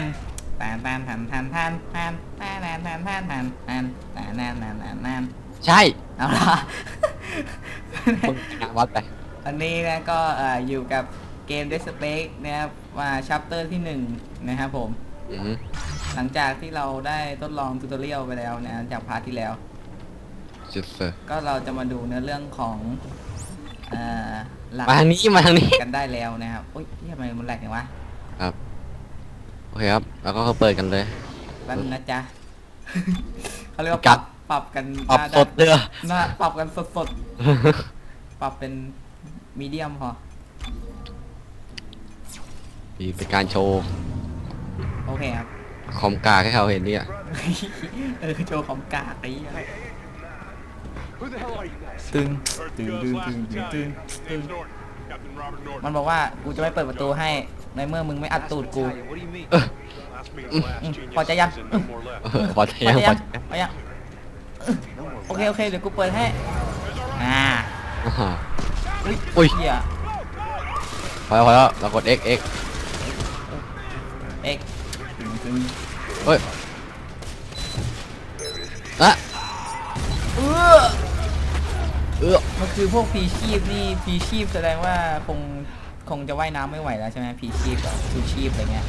นแตนแตนแทนแทนแทนแทนแทนแทนแทนแทนแทนแทนแทนแทนแทนแทนแทนแทนใช่เอาละมึงหาวัดไปอันนี้นะก็เอ่ออยู่กับเกม Dead Space นะครับมาชัปเตอร์ที่หนึ่งนะครับผม อืมหลังจากที่เราได้ทดลองทูตอเรียลไปแล้วนะจากพาร์ทที่แล้ว จุดเซอร์ก็เราจะมาดูเนื้อเรื่องของเอ่อหลักมาทางนี้มาทางนี้ กันได้แล้วนะครับอุ้ยทำไมมันแหลกอย่างวะครับ โอเคครับ แล้วก็เปิดกันเลยแป๊บนึงนะจ๊ะ เขาเรียกว่ากัปรับดปรับกันปรับหน้าสดเด้อหน้าปรับกันสดสดๆปรับเป็นมีเดียมพอ นี่เป็นการโชว์โอเคครับ คอมกากให้เขาเห็นเนี่ยเออโชว์ของกากไอ้เหี้ย Who the hell are you guys? ตึง First ตึง Ghost ตึง Last ตึงตึงตึง Battalion. ตึง Name's Norton. Captain Robert Norton. มันบอกว่ากูจะไม่เปิดประตูให้ ในเมื่อมึงไม่อัดตูดกู What do you mean? เออ Last meeting last, Mm, genius pode yan. is in no more left. เออพอจะพอยังจะพยัองจะพอยังโอเคโอเคเดี๋ยวกูเปิดให้ อ่าอ่าอุ้ยอุ้ยเฮียพอแล้วพอแล้วเรากด X X เอ็กตึงตึงเฮ้ยอะเออเออมันคือพวกพีชีพนี่พีชีพแสดงว่าคง คงจะว่ายน้ำไม่ไหวแล้วใช่ไหมพีชีพกับชูชีพอะไรเงี้ย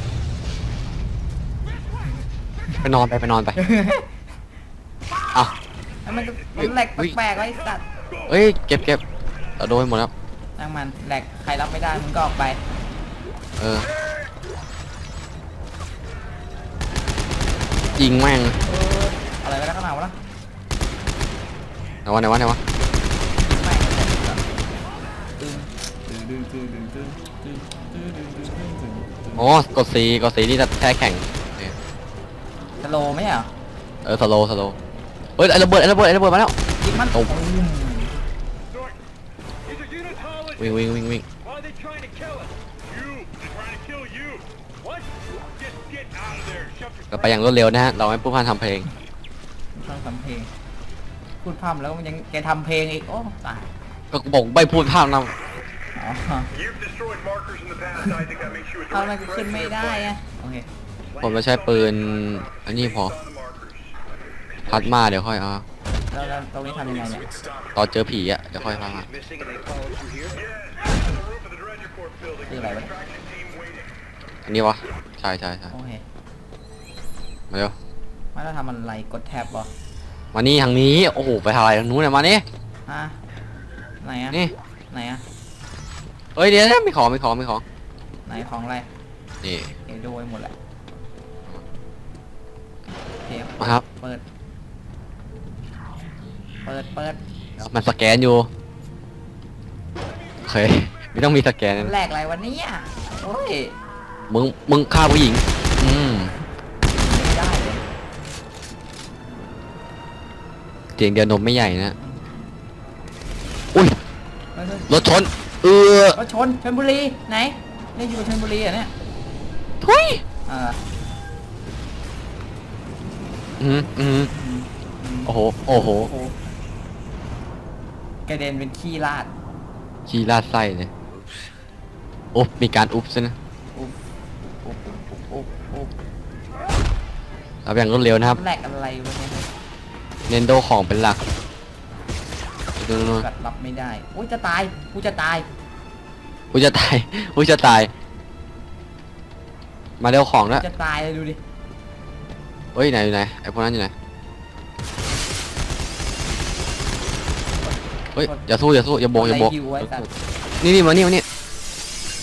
ไปนอนไปไปนอนไปเอ้าแล้วมันก็มันแหลกแปลกๆไว้สัตว์เอ้ยเก็บเก็บเราโดนหมดแล้วนั่งมันแหลกใครรับไม่ได้มึงก็ออกไป เออยิงแม่งเอออะไรไปแล้วข้างหลังวะล่ะไหนวะไหนวะไหนวะ โอ้กดสีกดสีนี่จะแท้แข่ง สโลไหมอะเออสโลสโลเฮ้ยไอ้ระเบิดไอ้ระเบิดไอ้ระเบิดมาแล้ว ยิงมันตกวิ่งวิ่งวิ่งวิ่ง Why ก็ไปอย่างรวดเร็วนะฮะ เราให้ผู้พันทำเพลงทำเพลงพูดพร่ำแล้วมันยังแกทำเพลงอีก โอ้ตายก็บอกม่พูดภาพนำ เอาอะไรกูขึ้นไม่ได้อะโอเคำผมจะใช้ปืนอันนี้พอ on the markers. พัดมาเดี๋ยวค่อยเอาแล้วแล้วตรงนี้ทำยังไงเนี่ยตอนเจอผีอะเดี๋ยวค่อยพัดมา Missing and they followed you here? Yeah, on the roof of the Dredger Corp building. คืออะไรวะ Extraction team waiting. อันนี้วะใช่ใช่ใช่โอเคมาเร็วมาแล้วทำอะไรกดแท็บบ่มานี่ทางนี้โอ้โหไปทางอะไรทางนู้นเนี่ยมานี่ฮะไหนอะนี่ไหนอะ เอ้ยเดี๋ยวนะมีของมีของมีของไหนของอะไรนี่เดี๋ยวดูไว้หมดแหละโอเคมาครับเปิด เปิดเปิดเดี๋ยวมันสแกนอยู่โอเคไม่ต้องมีสแกนแหลกอะไรวันนี้อะโอ้ยมึงมึงฆ่าผู้หญิง อืมไม่ได้เลยเสียงเดียวนมไม่ใหญ่นะอุ้ยเฮ้ยเฮ้ยรถชน เออรถชนชลบุรีไหนนี่อยู่ชลบุรีเหรอะเนี่ยทุยเอออืมอืมอืมอืมโอ้โห โอ้โหโอ้โหกระเด็นเป็นขี้ลาดขี้ลาดไส้เลยโอ้มีการอุ๊บซะนะอุ๊บอุ๊บอุ๊บอุ๊บเราอย่างรวดเร็วนะครับ แหลกอะไรวะเนี่ย เน้นโดของเป็นหลัก ดูดูกัดรับไม่ได้อุ้ยจะตายกูจะตายกูจะตายกูจะตาย มาเร็วของด้วยจะตายเลยดูดิเฮ้ยไหนอยู่ไหนไอพวกนั้นอยู่ไหนเฮ้ยอย่าสู้อย่าสู้อย่าโบกอย่าโบกอะไรหิวไว้สัตว์นี่นี่มานี่มานี่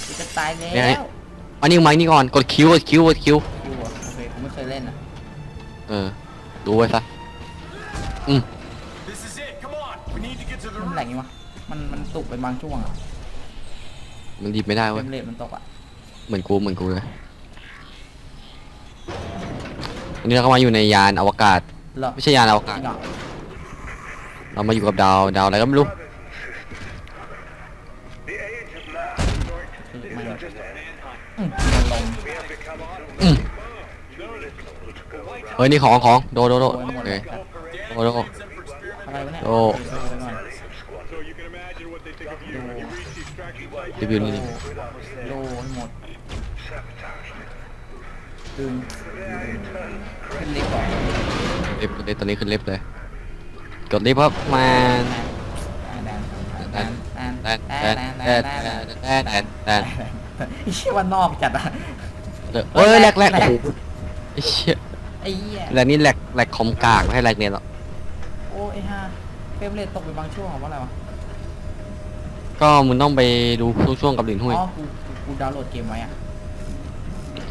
กูจะตายแล้เนี่ยวมานี่มานี่ก่อนกดคิวกดคิวกดคิวกูอะโอเคกูไม่เคยเล่นอะ เออ ดูไว้ซะ หลกยังวะมันมันตุกเป็นบางช่วงอะมันดีบไม่ได้เฟรเว้ยมเรทมันตกอะเหมือนกูเหมือนกูเลยวันนี้เราก็มาอยู่ในยานอวกาศ เหรอไม่ใช่ยานอวกาศ จริงเหรอเรามาอยู่กับดาวดาวอะไรก็ไม่รู้ The age of math. คือมัน Just a manhunt. อืมมันลง We have become อืมเฮ้ยนี่ของของโดโดโดโดนหมโอดเคเลยโดโด อะไรวะเนี่ยโอ้เดี๋ยวดูไว้ก่อน So you can imagine what they think of you when you reach the extraction site. รีวิวนี่โลให้หมดดึงขึ้นลิฟต์ก่อนลิฟต์เลยตอนนี้ขึ้นลิฟต์เลย กดลิฟต์ครับมาแดนแดนแดนแดแดนนแดแดนนแดแดนนแดนแดนแดนไอ้เชี่ยว่านอกจัดอะเอ้ยแหลกแหลกโอ้โหไอ้เชี่ยไอ้เหี้ยแหลกนี่แหลกแหลกคอมกากไม่ให้แหลกเนี่ยหรอกโอ้ไอ้ห่าเฟรมเรทตกไปบางช่วงของว่าอะไรวะ ก็มึงต้องไปดูช่วงๆกับหลินหุ้ยอ๋อกูกูกูดาวน์โหลดเกมไว้อะ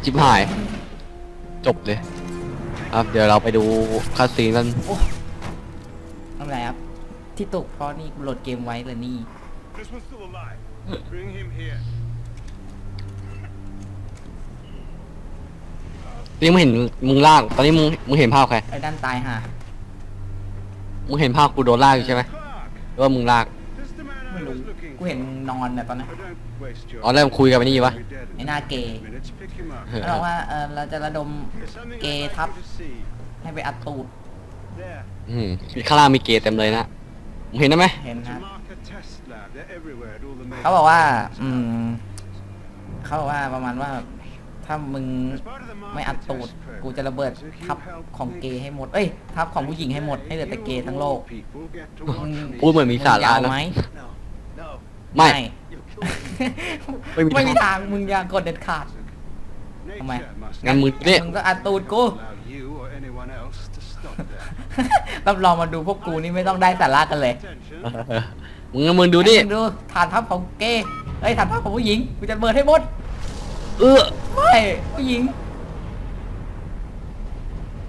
จิบหาย จบเลยครับเดี๋ยวเราไปดูคาสซีนกันโอ้ทำไรครับ ที่ตกเพราะนี่กูโหลดเกมไว้เลยนี่ This one's still alive. Bring him here. นี่มึงเห็นมึงลากตอนนี้มึงมึงเห็นภาพใครไอ้ด้านตายห่ามึงเห็นภาพกูโดนลากอยู่ใช่ไหม Clark, หรือว่ามึงลาก this the man ไม่ I รู้ was looking กูเห็นนอนเนี่ยตอนนั้น But don't waste your อ๋อเริ่มคุยกันไปนี่อยู่ปะ We're dead in ไอ้หน้าเกย์ minutes. Pick him up. แล้วบอกว่าเออเราจะระดม There's something เก I'd ย์ like ทับ you to see. ให้ไปอัดตูด There. อืมข้างล่างมีเกตเต็มเลยนะมึงเห็นได้ไหมเห็น To ครับ mark a test lab. They're everywhere at all the major เขาบอกว่า places. อืมเขาบอกว่าประมาณว่าถ้ามึง As part of the ไม่ market อัดตูด test program, กูจะระเบิด so if you ทับ help ของ make เกย์ให้หมด เอ้ยทับของผู้หญิงให้หมดให้เหลือแต่เกย์ทั้งโลก people get to มึ watch ง me. พูดเหมือนมีสาระมึงยาวนะ ไหม No, no. ไม่ You'll kill me. ไม่มีไม่มีทาง มึงอย่ากดเด็ดขาด Nature Come on. must งั้นมึงเนี่ย มึงก็อัดตูดกู allow you or anyone else to stop that. รับรองมาดูพวกกูนี่ไม่ต้องได้สาระกันเลย Attention. เออมึงมึงดูดิมึงดูฐานทัพของเกย์เอ้ยฐานทัพของผู้หญิง กูจะเบิดให้หมด เออ ไม่ ผู้หญิง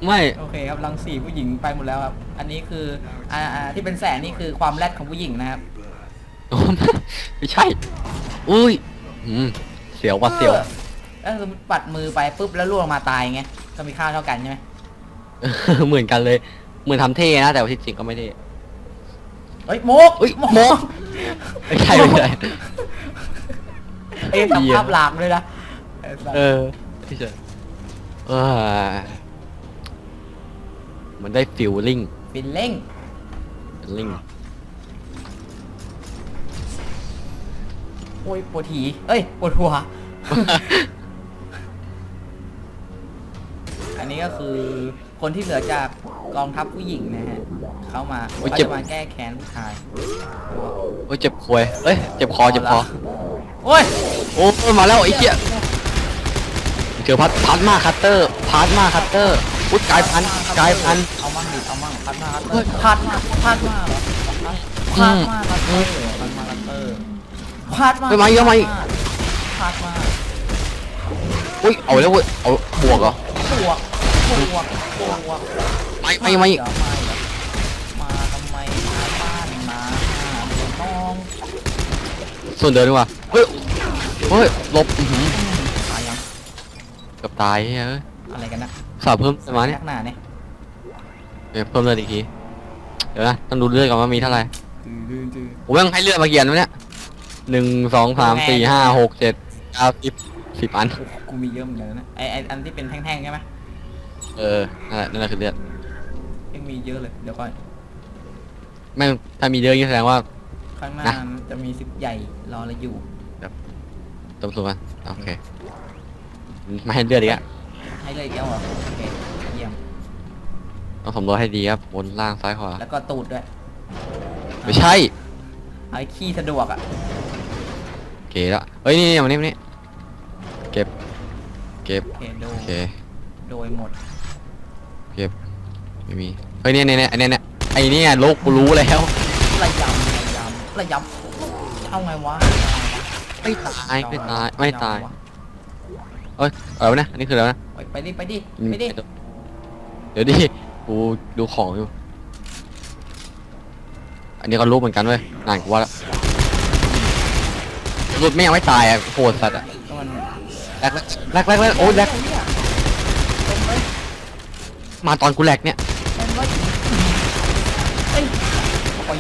ไม่ โอเคครับรังสีผู้หญิงไปหมดแล้วครับ อันนี้คือ อ่าอ่าที่เป็นแสงนี่คือความแรดของผู้หญิงนะครับ โอ้ไม่ใช่ อุ้ยอืมเสียวว่ะเสียวแล้วสมมติปัดมือไปปุ๊บแล้วล่วงลงมาตายไงก็มีค่าเท่ากันใช่ไหมเหมือนกันเลย เหมือนทำเท่นะ แต่ว่าที่จริงก็ไม่เท่ เฮ้ยโมกเฮ้ยโมก ไม่ใช่ไม่ใช่ เอ้ยเหี้ยทำภาพหลากด้วยนะไอ้สัสเออไม่ใช่เออมันได้ฟิลลิ่งฟินเล่ง ฟิลลิ่ง โอ้ยปวดหี เอ้ยปวดหัว อันนี้ก็คือคนที่เหลือจากกองทัพผู้หญิงนะฮะ เข้ามาโอ้ยเขาเจ็บ จะมาแก้แค้นผู้ชาย โอ้ยเจ็บควยเอ้ยเจ็บคอเจ็บคอ โอ้ยโอ้ยมาแล้วไอ้เหี้ยเจอพัดพัดมาคัตเตอร์พัดมาคัตเตอร์อุ้ยกลายพันธุ์กลายพันธุ์ เอามั่งดิเอามั่งพัดมาคัตเตเฮ้อยร์พัดมาพัดมาเหรอพัดมาคัตเตอร์พัดมาคัตเตอร์ พัดมาไปไหมเอาไหมพัดมาอุ้ยเอาแล้วเว้ยเอาบวกเหรอ บวกบวกบวกไม่ไม่ไม่เหรอไม่เหรอมาทำไมมาบ้านมาหาเมืองน้องส่วนเดินดีกว่าเฮ้ยเฮ้ยหลบอื้อหือตายยังเกือบตายเฮ้ยอะไรกันนะสาวเพิ่มสมาเนี่ยนักหนาเนี่ยเดี๋ยวเพิ่มเลือดอีกทีเดี๋ยวนะต้องดูเลือดก่อนว่ามีเท่าไหร่ดื้อดื้อดื้อผมยังให้เลือดมาเกียนวะเนี่ย หนึ่งสองสามสี่ห้าหกเจ็ดเก้าสิบสิบอันโอ้โหกูมีเยอะเหมือนกันนะไอไออันที่เป็นแท่งๆใช่ไหมเออนั่นแหละนั่นแหละคือเลือดยังมีเยอะเลยเดี๋ยวก่อนแม่งถ้ามีเยอะอย่างนี้แสดงว่า ข้างหน้านะจะมีสิบใหญ่รอเราอยู่ตำรวจมันโอเคไม่ให้เลือดอีกอะให้เลยอีกแล้วเหรอโอเคเยี่ยมต้องสำรวจให้ดีครับบนล่างซ้ายขวาแล้วก็ตูดด้วยไม่ใช่เอาไอ้ขี้สะดวกอะ เก๋แล้วเฮ้ยนี่นี่มานี่มานี่เก็บ เก็บ โอเคโดโอเค โดยหมด เก็บ ไม่มี เฮ้ยเนี่ยเนี่ยเนี่ยอันเนี้ยเนี่ยไอ้เนี่ยโลกกูรู้แล้ว ระยำระยำระยำเอาไงวะไม่ตายไม่ตายไม่ตาย เอ้ยอะไรวะเนี่ยอันนี้คืออะไรวะนะไปไปดิไปดิไปดิเดี๋ยวดิ กูดูของอยู่ อันนี้ก็รู้เหมือนกันเว้ยนานกูว่าแล้ว หลุดไม่ยังไม่ตายอะโหดสัตว์อะก็มันแรกแรกแรกแรกโอ้ยแรกเนี่ยเต็มเลยมาตอนกูแรกเนี่ยเต็มเลยเอ้ยปล่อย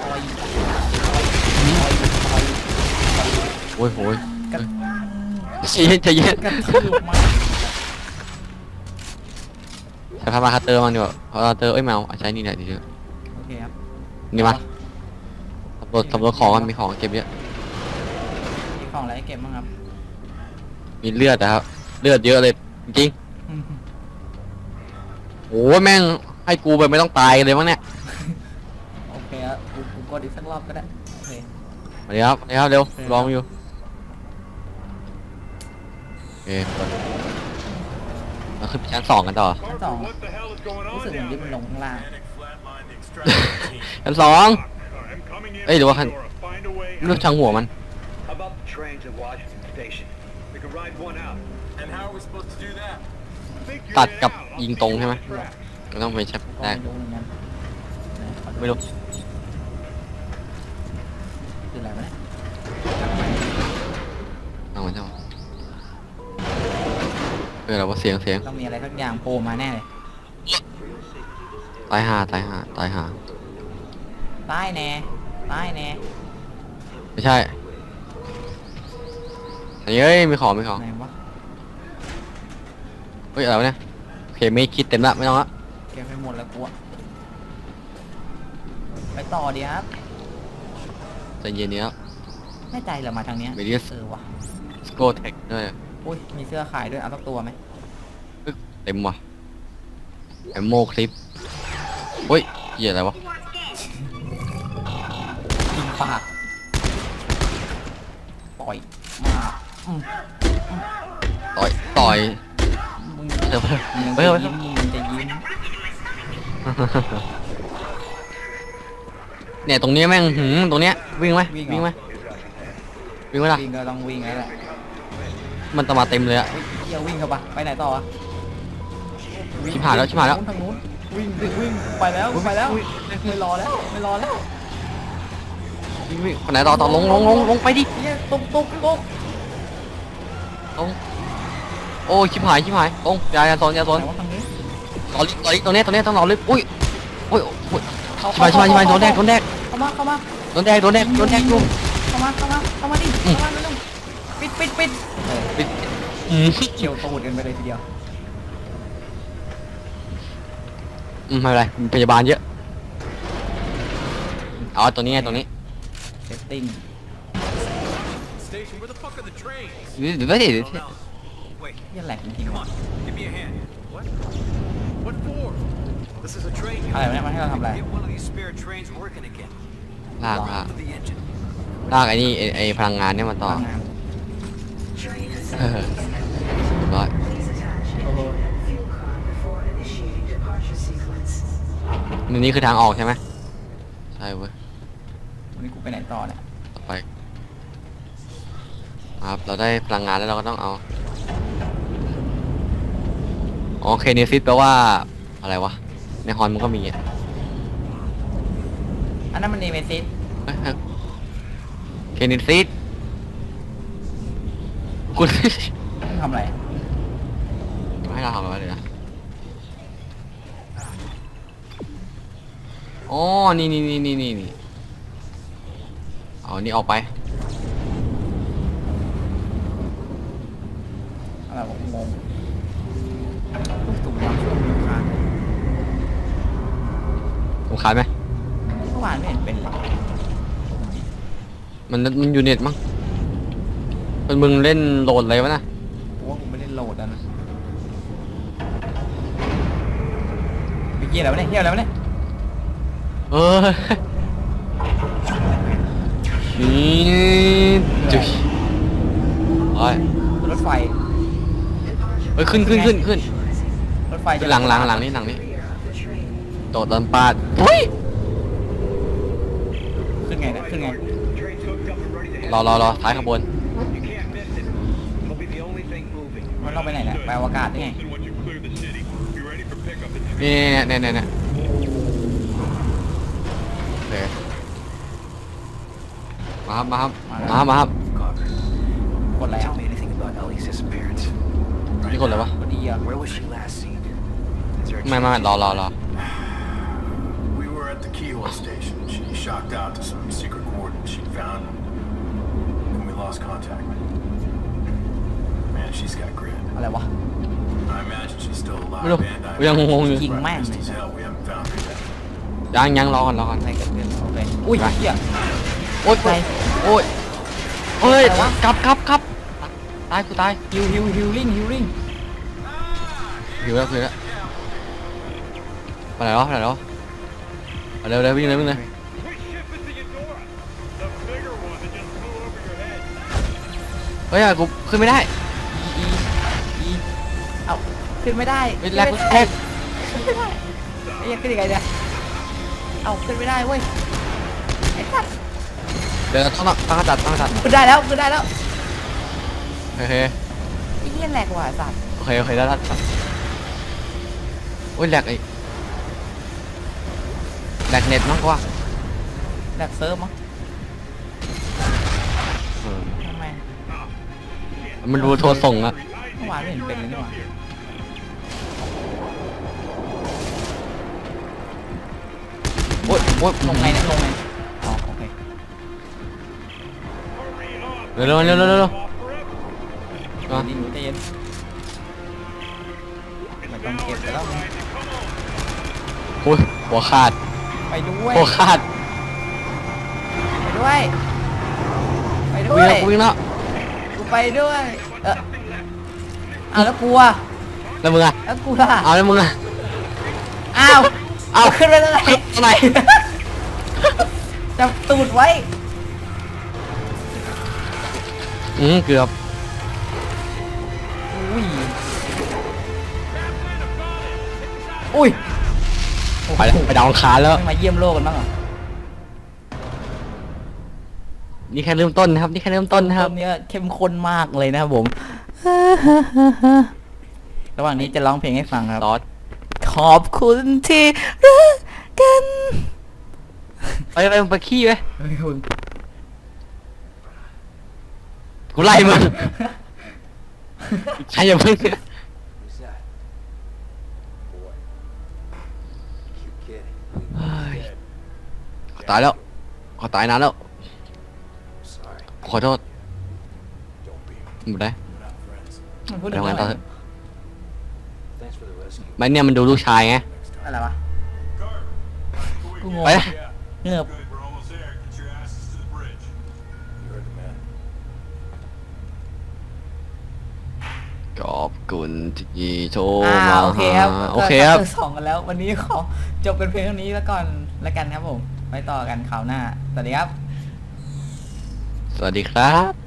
ปล่อยปล่อยปล่อยปล่อยโอ้ยโอ้ยกระใจเย็นใจเย็นกระทืบมาใช้พามาคัตเตอร์มันดีกว่าเพราะคัตเตอร์เอ้ยแมวใช้นี่แหละดีเถอะโอเคครับนี่มาสำรวจสำรวจของมันมีของเก็บเยอะมี ของอะไรให้เก็บบ้างครับ มีเลือดนะครับ เลือดเยอะเลยจริงโโอ้ยแม่งให้กูไปไม่ต้องตายกันเลยมั้งเนี่ย โอเคครับกูกูกดอีกสักรอบก็ได้โอเค มาเดี๋ยวครับมาเดี๋ยวครับเร็วโอเคลองอยู่ โอเคกดเราขึ้นไปชั้นสองกันต่อ Parker, what the hell is going รู้ on สึกเหมือน down ที่มันล there? งข้างล่าง Flatline the extraction team. ชั้นสอง I'm coming in. Ê, đùa Dora. hẳn. Find a way เลือกช่างหัวมัน How about the trains at Washington Station? We could ride one out. And how are we supposed to do that? Figure ตัด it กับ out. I'll ยิง take ตรง you ใช่ไหม on the tracks. ก็ต้องไปใช้ก็แรกไม่รู้เหมือนกันไหนขอดูไม่รู้คืออะไรวะเนี่ยเอามาเจ้าเออแล้วว่าเสียงเสียงต้องมีอะไรสักอย่างโผล่มาแน่เลยตายหาตายหาตายหาใต้แน่ใต้แน่ไม่ใช่อันนี้ เอ้ยมีของมีของไหนวะเฮ้ยอะไรวะเนี่ยโอเคไม่คิดเต็มละไม่ต้องละเก็บไปหมดแล้วกูอะไปต่อดีครับใจเย็นนี้ครับแน่ใจเหรอมาทางเนี้ย Medius เออวะสโกเทคด้วยอุ้ยมีเสื้อขายด้วยเอาสักตัวไหมปึ๊กเต็มว่ะแอมโมคลิปเฮ้ยเหี้ยอะไรวะยิงปากต่อยมาอืม ต่อยต่อยมึงเดี๋ยวเพิ่มมึงเฮ้ยจะเฮ้ยยิ้มมึงจะยิ้มเนี่ยตรงนี้แม่งหืมตรงเนี้ยวิ่งไหมวิ่งวิ่งเหไหรมอวิ่งไหมล่ะวิ่งก็ต้องวิ่งแล้วแหละมันจะมาเต็มเลยอะเฮ้ยเที่ยววิ่งเข้าไปไปไหนต่ออะวิ่งชิบหายแล้วชิบหายแล้วทางนู้นวิ่งวิ่งวิ่งไปแล้วไปแล้วไม่รอแล้วไม่รอแล้ววิ่งวิ่งคนไหนต่อต่อลงลงลงลงไปดิเฮียตุกตุกตุก ลงโอ้ยชิบหายชิบหายลงอย่าอย่าโซนอย่าโซนไหนว่าทางนี้รอลิรอลิตรงเนี้ยตรงเนี้ยต้องรอลิอุ้ยอุ้ยอุ้ยเข้าชิบหายชิบหายชิบหายโดนแดกโดนแดกเข้ามาเข้ามาโดนแดกโดนแดกโดนแดกลุง เข้ามาเข้ามาเข้ามาดิอืม เข้ามาเร็วๆปิดปิดปิดเออปิดอืมเฉียวตูดกันไปเลยทีเดียวอืมไม่เป็นไรมีพยาบาลเยอะอ๋อตัวนี้ไงตัวนี้เซตติ้ง Station, where the fuck are the trains? เดี๋ยวเดี๋ยวเดี๋ยว Wait, เฮียแหลกจริงๆ come วะ on, give me a hand. What? What for? This is a train อะไรวะเนี่ยมันให้เราทำอะไร Get one of these spare trains working again. ลากลาก For the engine. ลากไอ้นี่ไอ้ไอ้พลังงานเนี่ยมาต่อทำงานเออร้อยโอ้โหนี่นี่คือทางออกใช่ไหมใช่เว้ยวันนี้กูไปไหนต่อเนี่ยต่อไป ครับ เราได้พลังงานแล้วเราก็ต้องเอาอ๋อเคเนซิสแปลว่าอะไรวะ ในฮอนมันก็มีอะอันนั้นมันเนเมซิสเฮ้ยเฮ้ยเคเนซิสคุณมึงทำอะไร ให้เราทำอะไรเลยนะอ๋อนี่นี่นี่นี่นี่นี่เอาอันนี่ออกไป อะไรวะ งงลูกตุ่มน้ำช่วงลูกค้าสำคัญไหมเมื่อวานไม่เห็นเป็นเลยมันมันอยู่เน็ตมั้งเป็นมึงเล่นโหลดอะไรวะนะกูว่ากูไม่ได้โหลดอะนะไปเกี่ยวอะไรวะเนี่ยเกี่ยวอะไรวะเนี่ยเออนี่จุ๊ยโอ้ยรถไฟเฮ้ยขึ้นขึ้นขึ้นขึ้นรถไฟจะหลังหลังหลังนี่หลังนี่โดดลำปาดเฮ้ยขึ้นไงนะขึ้นไง Train's hooked up and ready to head. รอรอรอท้ายขบวน You can't miss it. It'll be the only thing moving. มันเราไปไหนเนี่ยไปอวกาศได้ไง Wilson, once you clear the city, be ready for pickup at นี่เนี่ยเนี่ยเนี่ยเนี่ยโอเคมาครับมาครับมาครับมาครับ Carver, กดแล้ว นี่คนอะไรวะ พอดีอะ Where was she last seen? Is there a ไม่ไม่ไม่รอรอรอ We were at the Keyhole station. She shocked out to some secret coordinates she'd found, and we lost contact. Man, she's got grit. อะไรวะ I imagine she's still alive, Look, and I we are imagine ngôn she's King man pissed này. as hell we haven't found her yet. ยังยังรอก่อนรอก่อนอะไรเกิดขึ้นโอเค อุ้ยไป เหี้ย โอ๊ยใจโอ๊ยโอ๊ยอะไรวะ กลับกลับกลับ ตายกูตายฮิวฮิวฮิวลิ่งฮิวลิ่งหิวแล้วหิวแล้วไปไหนแล้วไปไหนแล้วเอาเร็วเร็ววิ่งเลยวิ่งเลย Which ship is the Eudora? The bigger one that just flew over your head. เฮ้ยอะกูขึ้นไม่ได้อีอีอีเอ้าขึ้นไม่ได้เฮ้ยแรกขึ้นแรไม่ได้กไอ้ยังขึ้นยังไงเนี่ยเอ้าขึ้นไม่ได้เว้ยไอ้สัตว์เดี๋ยวต้องตั้งกระจัดตั้งกระจัดขึ้นได้แล้วขึ้นได้แล้ว โอเคไอ้เหี้ยแหลกว่ะไอ้สัตว์โอเคโอเคได้ได้ได้โอ้ยแหลกไอ้แหลกเน็ตมากกว่าแหลกเซิร์ฟมั้งเออทำไมมันดูโทรส่งอะ I เมื่อวานไม่เห็นเป็นเลยนี่หว่าโอ้ยโอ้ยลงไงเนี่ยลงไงอ๋อโอเค เร็วเร็วเร็วเร็วเร็ว เร็วเดี๋ยวดิหนูใจเย็นไม่ต้องเก็บแต่แล้วโอ้ยหัวขาดไปด้วยหัวขาดไปด้วย ไปด้ววิ่งย แล้ววิ่งแล้วกูไปด้วย เออเอาแล้วกูอะแล้วมึงอะแล้วกูล่ะ เอาแล้วมึงอะ อ้าวเอา ขึ้นไปตรงไหนขึ้นตรงไหน จับตูดไว้ อืมเกือบ อุ้ยไปแล้วไปดาวอังคารแล้ว ไม่มาเยี่ยมโลกกันบ้างเหรอนี่แค่เริ่มต้นนะครับ นี่แค่เริ่มต้นนะครับ เนี้ยเข้มข้นมากเลยนะครับผม ระหว่างนี้จะร้องเพลงให้ฟังครับ ซอส ขอบคุณที่รักกันไปไปไปขี้ไปเฮ้ยคุณกูไล่มึงใครอย่าพึ่ง เฮ้ยขอตายแล้วขอตายนานแล้ว Sorry. ขอโทษ Don't be. หมดได้ We're not friends. มันพูดไปถึงทำงานต่ออะไรเถอะ Thanks for the rescue. ไม่เนี่ยมันดูลูกชายไงอะไรวะกูงงไปนะเงือบ ขอบคุณที่โทรอ่ามาโอเคครับโอเคครับ ก็สองกันแล้ว วันนี้ขอจบเป็นเพลงเท่านี้แล้วก่อนแล้วกันครับผมไว้ต่อกันคราวหน้า สวัสดีครับ สวัสดีครับ